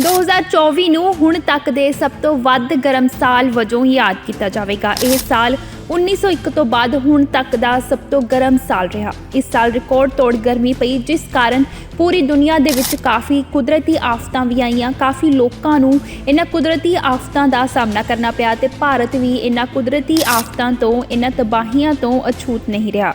2024 ਨੂੰ ਹੁਣ ਤੱਕ ਦੇ ਸਭ ਤੋਂ ਵੱਧ ਗਰਮ ਸਾਲ ਵਜੋਂ ਯਾਦ ਕੀਤਾ ਜਾਵੇਗਾ। ਇਹ ਸਾਲ 1901 ਤੋਂ ਬਾਅਦ ਹੁਣ ਤੱਕ ਦਾ ਸਭ ਤੋਂ ਗਰਮ ਸਾਲ ਰਿਹਾ। ਇਸ ਸਾਲ ਰਿਕਾਰਡ ਤੋੜ ਗਰਮੀ ਪਈ, ਜਿਸ ਕਾਰਨ ਪੂਰੀ ਦੁਨੀਆ ਦੇ ਵਿੱਚ ਕਾਫੀ ਕੁਦਰਤੀ ਆਫਤਾਂ ਵੀ ਆਈਆਂ। ਕਾਫੀ ਲੋਕਾਂ ਨੂੰ ਇਹਨਾਂ ਕੁਦਰਤੀ ਆਫਤਾਂ ਦਾ ਸਾਹਮਣਾ ਕਰਨਾ ਪਿਆ ਤੇ ਭਾਰਤ ਵੀ ਇਹਨਾਂ ਕੁਦਰਤੀ ਆਫਤਾਂ ਤੋਂ, ਇਹਨਾਂ ਤਬਾਹੀਆਂ ਤੋਂ ਅਛੂਤ ਨਹੀਂ ਰਿਹਾ।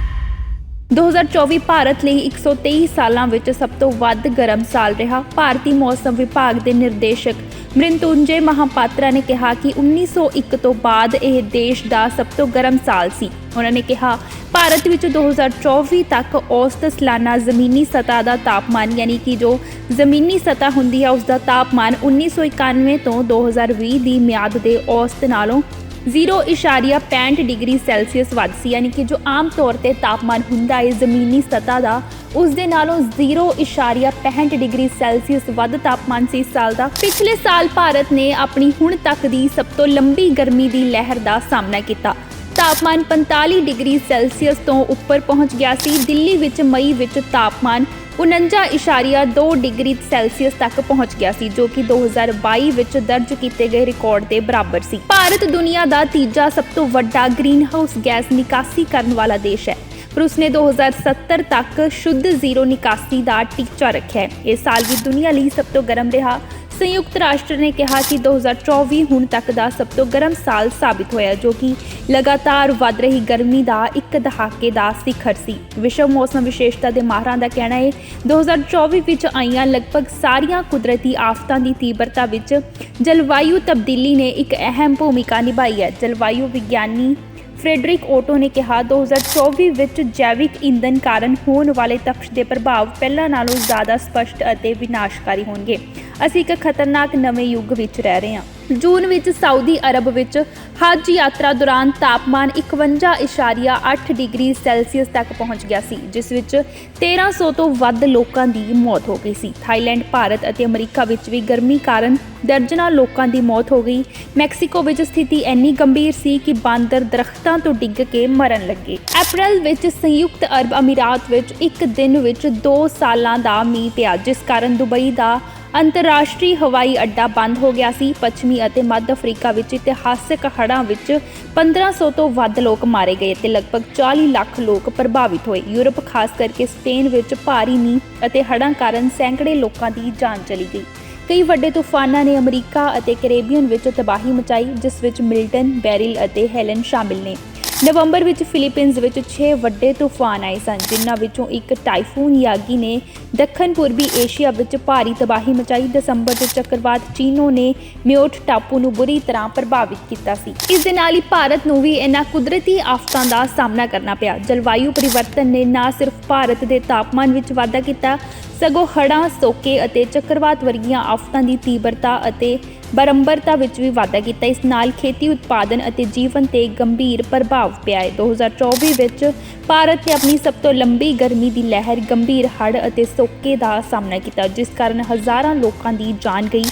2024 ਭਾਰਤ ਲਈ 123 ਸਾਲਾਂ ਵਿੱਚ ਸਭ ਤੋਂ ਵੱਧ ਗਰਮ ਸਾਲ ਰਿਹਾ। ਭਾਰਤੀ ਮੌਸਮ ਵਿਭਾਗ ਦੇ ਨਿਰਦੇਸ਼ਕ ਮ੍ਰਿੰਤੁੰਜੇ ਮਹਾਪਾਤਰਾ ਨੇ ਕਿਹਾ ਕਿ 1901 ਤੋਂ ਬਾਅਦ ਇਹ ਦੇਸ਼ ਦਾ ਸਭ ਤੋਂ ਗਰਮ ਸਾਲ ਸੀ। ਉਹਨਾਂ ਨੇ ਕਿਹਾ, ਭਾਰਤ ਵਿੱਚ 2024 ਤੱਕ ਔਸਤ ਸਾਲਾਨਾ ਜ਼ਮੀਨੀ ਸਤਹ ਦਾ ਤਾਪਮਾਨ, ਯਾਨੀ ਕਿ ਜੋ ਜ਼ਮੀਨੀ ਸਤਹ ਹੁੰਦੀ ਹੈ, ਉਸ ਦਾ ਤਾਪਮਾਨ 1991 ਤੋਂ 2020 ਦੀ ਮਿਆਦ ਦੇ ਔਸਤ ਨਾਲੋਂ 0.65 ਡਿਗਰੀ ਸੈਲਸੀਅਸ ਵੱਧ ਸੀ ਯਾਨੀ ਕਿ ਜੋ ਆਮ ਤੌਰ ਤੇ ਤਾਪਮਾਨ ਹੁੰਦਾ ਹੈ ਜ਼ਮੀਨੀ ਸਤਹ ਦਾ, ਉਸ ਦੇ ਨਾਲੋਂ 0.65 ਡਿਗਰੀ ਸੈਲਸੀਅਸ ਵੱਧ ਤਾਪਮਾਨ ਸੀ ਇਸ ਸਾਲ ਦਾ। ਪਿਛਲੇ ਸਾਲ ਭਾਰਤ ਨੇ ਆਪਣੀ ਹੁਣ ਤੱਕ ਦੀ ਸਭ ਤੋਂ ਲੰਬੀ ਗਰਮੀ ਦੀ ਲਹਿਰ ਦਾ ਸਾਹਮਣਾ ਕੀਤਾ। ਤਾਪਮਾਨ 45 ਡਿਗਰੀ ਸੈਲਸੀਅਸ ਤੋਂ ਉੱਪਰ ਪਹੁੰਚ ਗਿਆ ਸੀ। ਦਿੱਲੀ ਵਿੱਚ ਮਈ ਵਿੱਚ ਤਾਪਮਾਨ 49.2 ਡਿਗਰੀ ਸੈਲਸੀਅਸ ਤੱਕ ਪਹੁੰਚ ਗਿਆ ਸੀ, ਜੋ ਕਿ 2022 ਵਿੱਚ ਦਰਜ ਕੀਤੇ ਗਏ ਰਿਕਾਰਡ ਦੇ ਬਰਾਬਰ ਸੀ। ਭਾਰਤ ਦੁਨੀਆ ਦਾ ਤੀਜਾ ਸਭ ਤੋਂ ਵੱਡਾ ਗ੍ਰੀਨਹਾਊਸ ਗੈਸ ਨਿਕਾਸੀ ਕਰਨ ਵਾਲਾ ਦੇਸ਼ ਹੈ। ਪਰ ਉਸਨੇ 2070 ਤੱਕ ਸ਼ੁੱਧ ਜ਼ੀਰੋ ਨਿਕਾਸੀ ਦਾ ਟੀਚਾ ਰੱਖਿਆ ਹੈ। ਇਹ ਸਾਲ ਵੀ ਦੁਨੀਆ ਲਈ ਸਭ ਤੋਂ ਗਰਮ ਰਿਹਾ। ਸੰਯੁਕਤ ਰਾਸ਼ਟਰ ਨੇ ਕਿਹਾ ਕਿ 2024 ਹੁਣ ਤੱਕ ਦਾ ਸਭ ਤੋਂ ਗਰਮ ਸਾਲ ਸਾਬਿਤ ਹੋਇਆ, ਜੋ ਕਿ ਲਗਾਤਾਰ ਵੱਧ ਰਹੀ ਗਰਮੀ ਦਾ ਇੱਕ ਦਹਾਕੇ ਦਾ ਸਿਖਰ ਸੀ। ਵਿਸ਼ਵ ਮੌਸਮ ਵਿਸ਼ੇਸ਼ਤਾ ਦੇ ਮਾਹਰਾਂ ਦਾ ਕਹਿਣਾ ਹੈ 2024 ਵਿੱਚ ਆਈਆਂ ਲਗਭਗ ਸਾਰੀਆਂ ਕੁਦਰਤੀ ਆਫਤਾਂ ਦੀ ਤੀਬਰਤਾ ਵਿੱਚ ਜਲਵਾਯੂ ਤਬਦੀਲੀ ਨੇ ਇੱਕ ਅਹਿਮ ਭੂਮਿਕਾ ਨਿਭਾਈ ਹੈ। ਜਲਵਾਯੂ ਵਿਗਿਆਨੀ ਫ੍ਰੈਡਰਿਕ ਓਟੋ ਨੇ ਕਿਹਾ 2024 ਵਿੱਚ ਜੈਵਿਕ ਇੰਧਨ ਕਾਰਨ ਹੋਣ ਵਾਲੇ ਤਖਸ਼ ਦੇ ਪ੍ਰਭਾਵ ਪਹਿਲਾਂ ਨਾਲੋਂ ਜ਼ਿਆਦਾ ਸਪਸ਼ਟ ਅਤੇ ਵਿਨਾਸ਼ਕਾਰੀ ਹੋਣਗੇ। ਅਸੀਂ ਇੱਕ ਖਤਰਨਾਕ ਨਵੇਂ ਯੁੱਗ ਵਿੱਚ ਰਹਿ ਰਹੇ ਹਾਂ। ਜੂਨ ਵਿੱਚ ਸਾਊਦੀ ਅਰਬ ਵਿੱਚ ਹਜ ਯਾਤਰਾ ਦੌਰਾਨ ਤਾਪਮਾਨ 51.8 ਡਿਗਰੀ ਸੈਲਸੀਅਸ ਤੱਕ ਪਹੁੰਚ ਗਿਆ ਸੀ, ਜਿਸ ਵਿੱਚ 1300 ਤੋਂ ਵੱਧ ਲੋਕਾਂ ਦੀ ਮੌਤ ਹੋ ਗਈ ਸੀ। ਥਾਈਲੈਂਡ, ਭਾਰਤ ਅਤੇ ਅਮਰੀਕਾ ਵਿੱਚ ਵੀ ਗਰਮੀ ਕਾਰਨ ਦਰਜਨਾਂ ਲੋਕਾਂ ਦੀ ਮੌਤ ਹੋ ਗਈ। ਮੈਕਸੀਕੋ ਵਿੱਚ ਸਥਿਤੀ ਇੰਨੀ ਗੰਭੀਰ ਸੀ ਕਿ ਬਾਂਦਰ ਦਰਖਤਾਂ ਤੋਂ ਡਿੱਗ ਕੇ ਮਰਨ ਲੱਗੇ। ਅਪ੍ਰੈਲ ਵਿੱਚ ਸੰਯੁਕਤ ਅਰਬ ਅਮੀਰਾਤ ਵਿੱਚ ਇੱਕ ਦਿਨ ਵਿੱਚ 2 ਸਾਲਾਂ ਦਾ ਮੀਂਹ ਪਿਆ, ਜਿਸ ਕਾਰਨ ਦੁਬਈ ਦਾ ਅੰਤਰਰਾਸ਼ਟਰੀ ਹਵਾਈ ਅੱਡਾ ਬੰਦ ਹੋ ਗਿਆ ਸੀ। ਪੱਛਮੀ ਅਤੇ ਮੱਧ ਅਫਰੀਕਾ ਵਿੱਚ ਇਤਿਹਾਸਕ ਹੜ੍ਹਾਂ ਵਿੱਚ 1500 ਤੋਂ ਵੱਧ ਲੋਕ ਮਾਰੇ ਗਏ ਤੇ ਲਗਭਗ 40 ਲੱਖ ਲੋਕ ਪ੍ਰਭਾਵਿਤ ਹੋਏ। ਯੂਰਪ, ਖਾਸ ਕਰਕੇ ਸਪੇਨ ਵਿੱਚ ਭਾਰੀ ਮੀਂਹ ਅਤੇ ਹੜ੍ਹਾਂ ਕਾਰਨ ਸੈਂਕੜੇ ਲੋਕਾਂ ਦੀ ਜਾਨ ਚਲੀ ਗਈ। ਕਈ ਵੱਡੇ ਤੂਫਾਨਾਂ ਨੇ ਅਮਰੀਕਾ ਅਤੇ ਕੈਰੇਬੀਅਨ ਵਿੱਚ ਤਬਾਹੀ ਮਚਾਈ, ਜਿਸ ਵਿੱਚ ਮਿਲਟਨ, ਬੈਰਿਲ ਅਤੇ ਹੈਲਨ ਸ਼ਾਮਿਲ ਨੇ। ਨਵੰਬਰ ਵਿੱਚ ਫਿਲੀਪੀਨਜ਼ ਵਿੱਚ 6 ਵੱਡੇ ਤੂਫਾਨ ਆਏ ਸਨ, ਜਿਨ੍ਹਾਂ ਵਿੱਚੋਂ ਇੱਕ ਟਾਈਫੂਨ ਯਾਗੀ ਨੇ ਦੱਖਣ ਪੂਰਬੀ ਏਸ਼ੀਆ ਵਿੱਚ ਭਾਰੀ ਤਬਾਹੀ ਮਚਾਈ। ਦਸੰਬਰ 'ਚ ਚੱਕਰਵਾਤ ਚੀਨੋ ਨੇ ਮਿਓਟ ਟਾਪੂ ਨੂੰ ਬੁਰੀ ਤਰ੍ਹਾਂ ਪ੍ਰਭਾਵਿਤ ਕੀਤਾ ਸੀ। ਇਸ ਦੇ ਨਾਲ ਹੀ ਭਾਰਤ ਨੂੰ ਵੀ ਇਹਨਾਂ ਕੁਦਰਤੀ ਆਫਤਾਂ ਦਾ ਸਾਹਮਣਾ ਕਰਨਾ ਪਿਆ। ਜਲਵਾਯੂ ਪਰਿਵਰਤਨ ਨੇ ਨਾ ਸਿਰਫ ਭਾਰਤ ਦੇ ਤਾਪਮਾਨ ਵਿੱਚ ਵਾਧਾ ਕੀਤਾ ਸਗੋਂ ਹੜ੍ਹਾਂ, ਸੋਕੇ ਅਤੇ ਚੱਕਰਵਾਤ ਵਰਗੀਆਂ ਆਫਤਾਂ ਦੀ ਤੀਬਰਤਾ ਅਤੇ ਬਰੰਬਰਤਾ ਵਿੱਚ ਵੀ ਵਾਧਾ ਕੀਤਾ। ਇਸ ਨਾਲ ਖੇਤੀ ਉਤਪਾਦਨ ਅਤੇ ਜੀਵਨ ਤੇ ਗੰਭੀਰ ਪ੍ਰਭਾਵ ਪਿਆ ਹੈ। 2024 ਵਿੱਚ ਭਾਰਤ ਨੇ ਆਪਣੀ ਸਭ ਤੋਂ ਲੰਬੀ ਗਰਮੀ ਦੀ ਲਹਿਰ ਗੰਭੀਰ ਹੜ੍ਹ ਅਤੇ ਸੋਕੇ ਦਾ ਸਾਹਮਣਾ ਕੀਤਾ, ਜਿਸ ਕਾਰਨ ਹਜ਼ਾਰਾਂ ਲੋਕਾਂ ਦੀ ਜਾਨ ਗਈ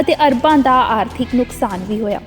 ਅਤੇ ਅਰਬਾਂ ਦਾ ਆਰਥਿਕ ਨੁਕਸਾਨ ਵੀ ਹੋਇਆ।